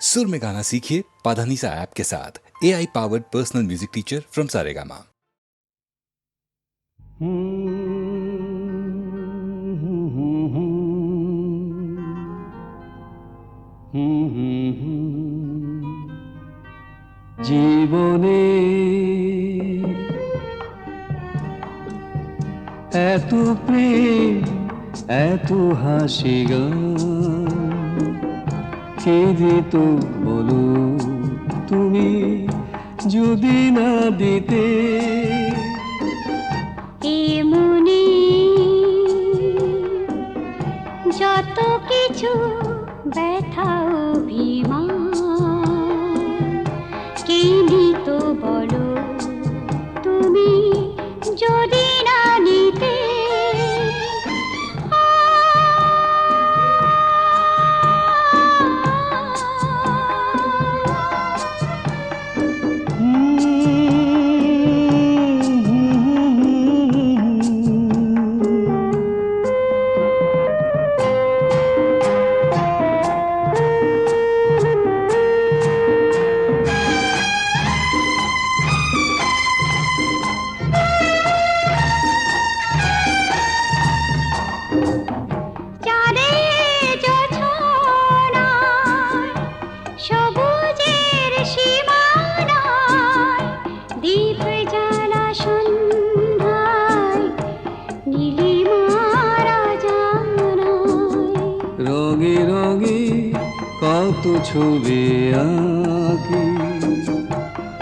सुर में गाना सीखिए पाधानीसा ऐप के साथ A I powered personal music teacher from Saregama জীবনে এত প্রেম এত হাসি গান কে তো বলো তুমি যদি না দিতে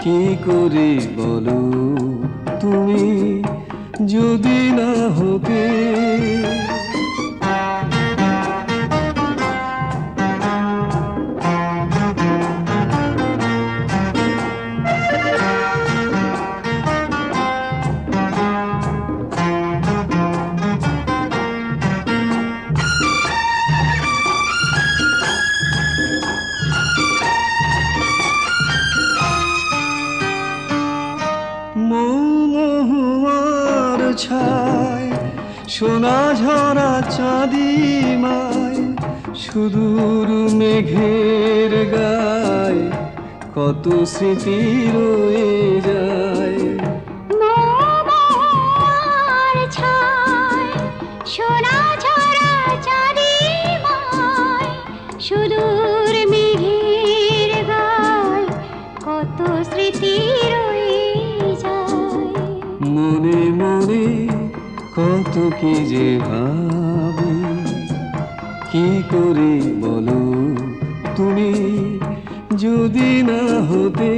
কি করে বলো তুমি? যদি না হতে ঝরা চাঁদিমায় সুদূর মেঘের গায় কত স্মৃতি রয়ে যায়। কি যে ভাবি কি করে বলো তুমি? যদি না হতে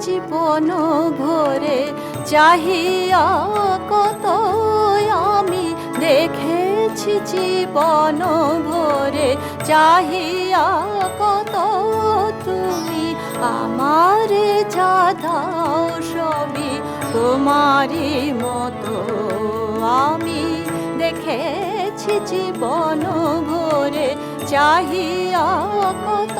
জীবন ভরে, চাহিয়া কত আমি দেখেছি জীবন ভরে, চাহিয়া কত তুমি আমার যা দাও সবই তোমারই মতো। আমি দেখেছি জীবন ভরে, চাহিয়া কত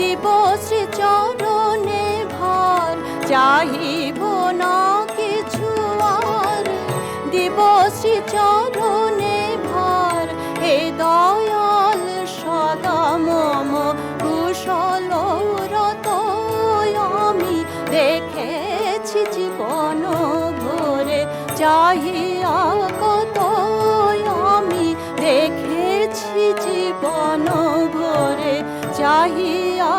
দিব শ্রী চরণে ভার। চাহিব না কিছু আর। দিব শ্রী চরণে ভার। হে দয়াল সদা মম কুশল রত আমি। দেখেছি জীবন ভরে চাহিয়া চাহিয়া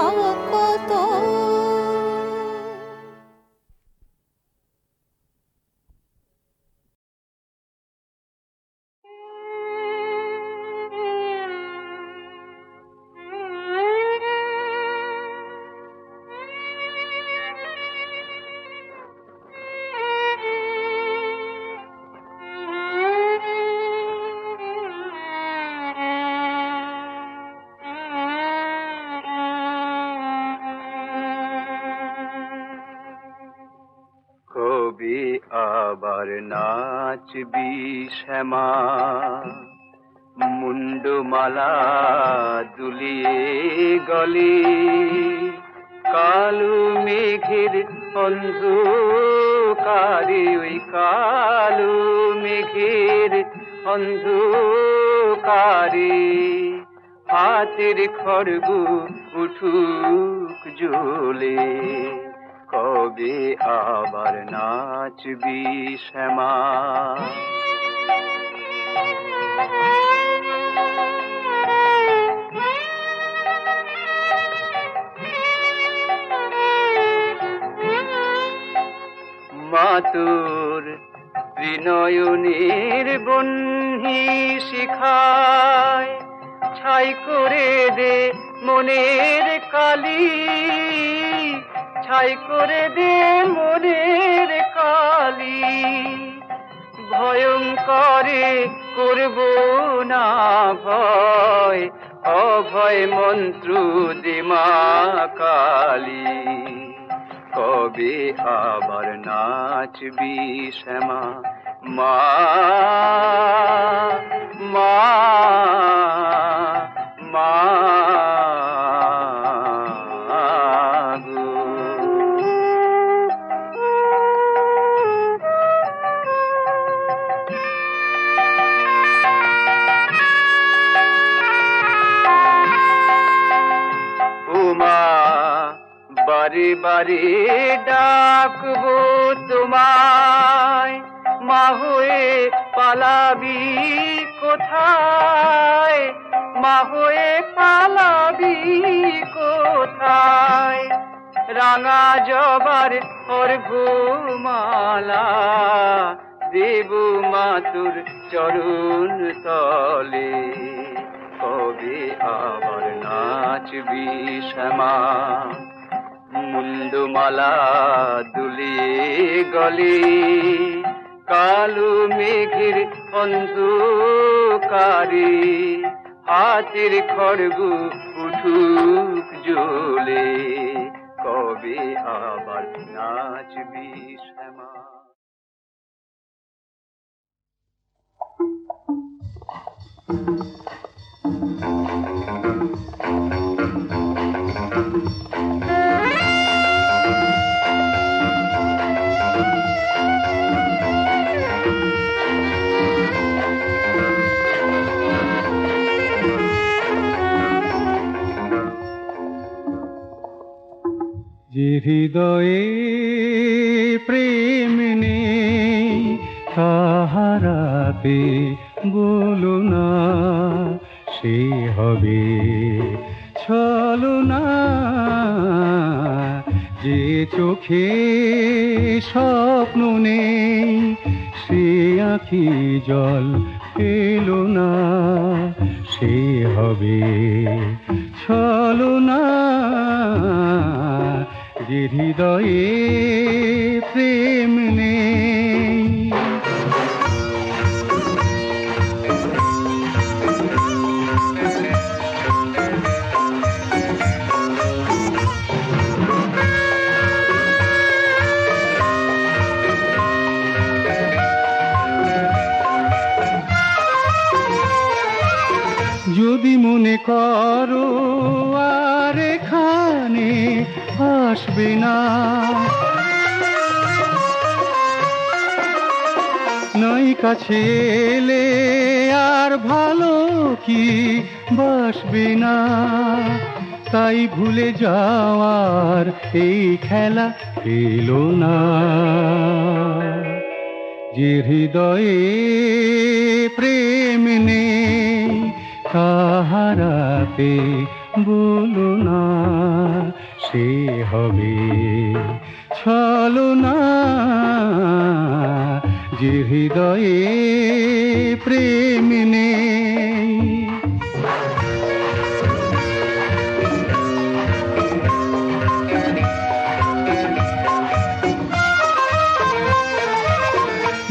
আবার নাচবি শ্যামা মুন্ডমালা দুলিয়ে গলি। কালু মেঘের অন্ধকারে, ওই কালু মেঘের অন্ধকারে। হাতের খড়গ উঠুক জ্বলে। কবে আবার নাচবি শ্যামা। মাতুর ত্রিনয়নের বহ্নি শিখায় ছাই করে দে মনের কালি। ছাই করে দে মনের কালি। ভয়ঙ্করে করব না ভয়, অভয় মন্ত্র দিমা কালী। কবে আবার নাচবি শ্যামা মা? বারে ডাকবো তোমায় মা হয়ে পালাবি কোথায়? মা হয়ে পালাবি কোথায়? রাঙা জবার ওর ঘুমালা, দেব মাতুর চরণ তলে। কবে আবার নাচবি শ্যামা? মুন্ডমালা দুলিয়ে গলে, কালো মেঘের অন্ধকারে হাতের খড়গ উঠুক জ্বলে। কবে আবার নাচবি শ্যামা? যে হৃদয়ে প্রেম নেই তাহারাতে বলো না, সে হবে চলো না যে চোখে স্বপ্ন নেই, সে আঁখি জল পেল না, সে হবে চলো না যে হৃদয়ে প্রেম নেই। আসবে না। নই কাছে এলে আর ভালো কি বাসবে না। তাই ভুলে যাওয়ার এই খেলা এলো না। যে হৃদয়ে প্রেম নেই, তাহারাতে বলো না। সে হবে। ছলো না যে হৃদয়ে প্রেম নেই।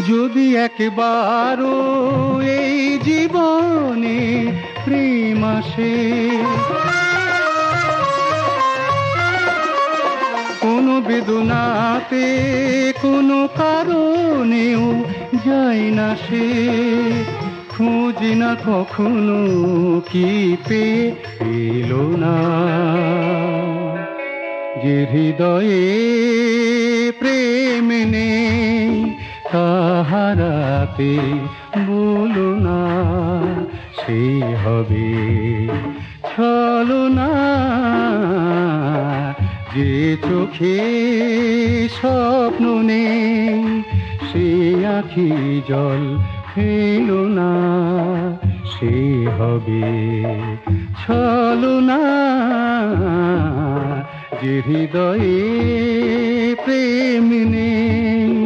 যদি একবারও এই জীবনে প্রেম আসে বেদনাতে কোনো কারণেও যায় না সে। খুঁজি না কখনো কি পেয়ে এলো না। যে হৃদয়ে প্রেম নেই, তাহারাতে বলো না, সে হবে চলো না যে চোখে স্বপ্ন নেই, সে আখি জল ফেলো না, সে হবে ছলো না। যে হৃদয়ে প্রেম নেই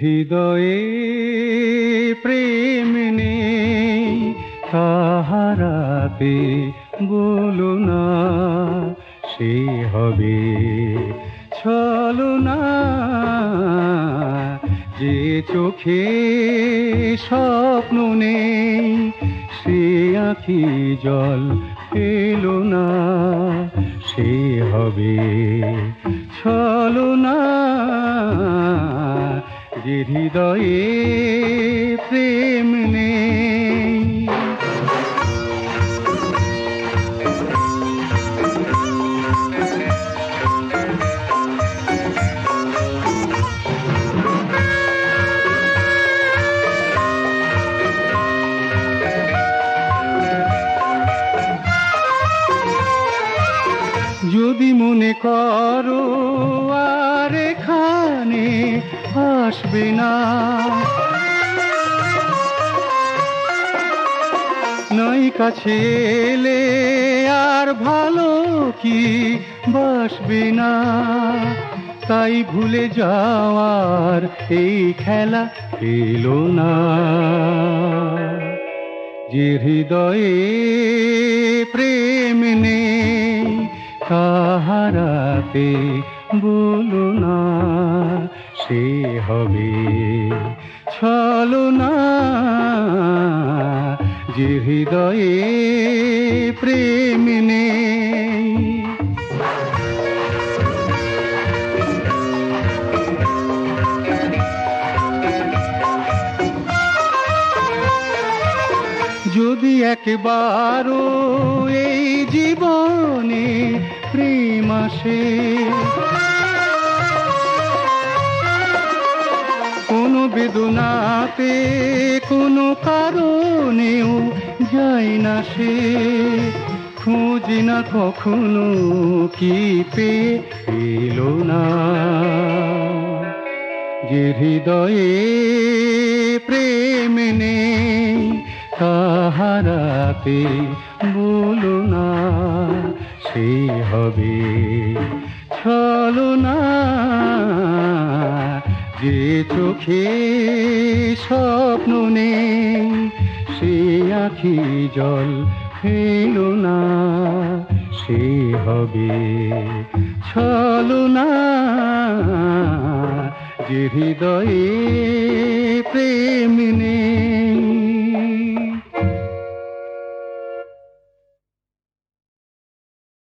হৃদয়ে প্রেম নেই তাহারাতে বলো না, সে হবে চলো না যে চোখে স্বপ্ন নেই, সে আখি জল পেল না, সে হবে ছলনা। যে হৃদয়ে প্রেম নেই। আসবে না। নই কাছে এলে আর ভালো কি বাসবে না। তাই ভুলে যাওয়ার এই খেলা এলো না। যে হৃদয়ে প্রেম নেই, তাহারাতে বলো না। সে হবে। ছলো না যে হৃদয়ে প্রেম নেই। যদি একবারও এই জীবনে প্রেম আসে বেদনাতে কোনো কারণেও যায় না সে। খোঁজ না কখনো কি পেয়ে এলো না। যে হৃদয়ে প্রেম নেই, তাহারাতে বলো না, সে হবে ছলো না যে চোখে স্বপ্ন নেই, সে আখি জল ফেলো না, সে হবে ছলো না। যে হৃদয়ে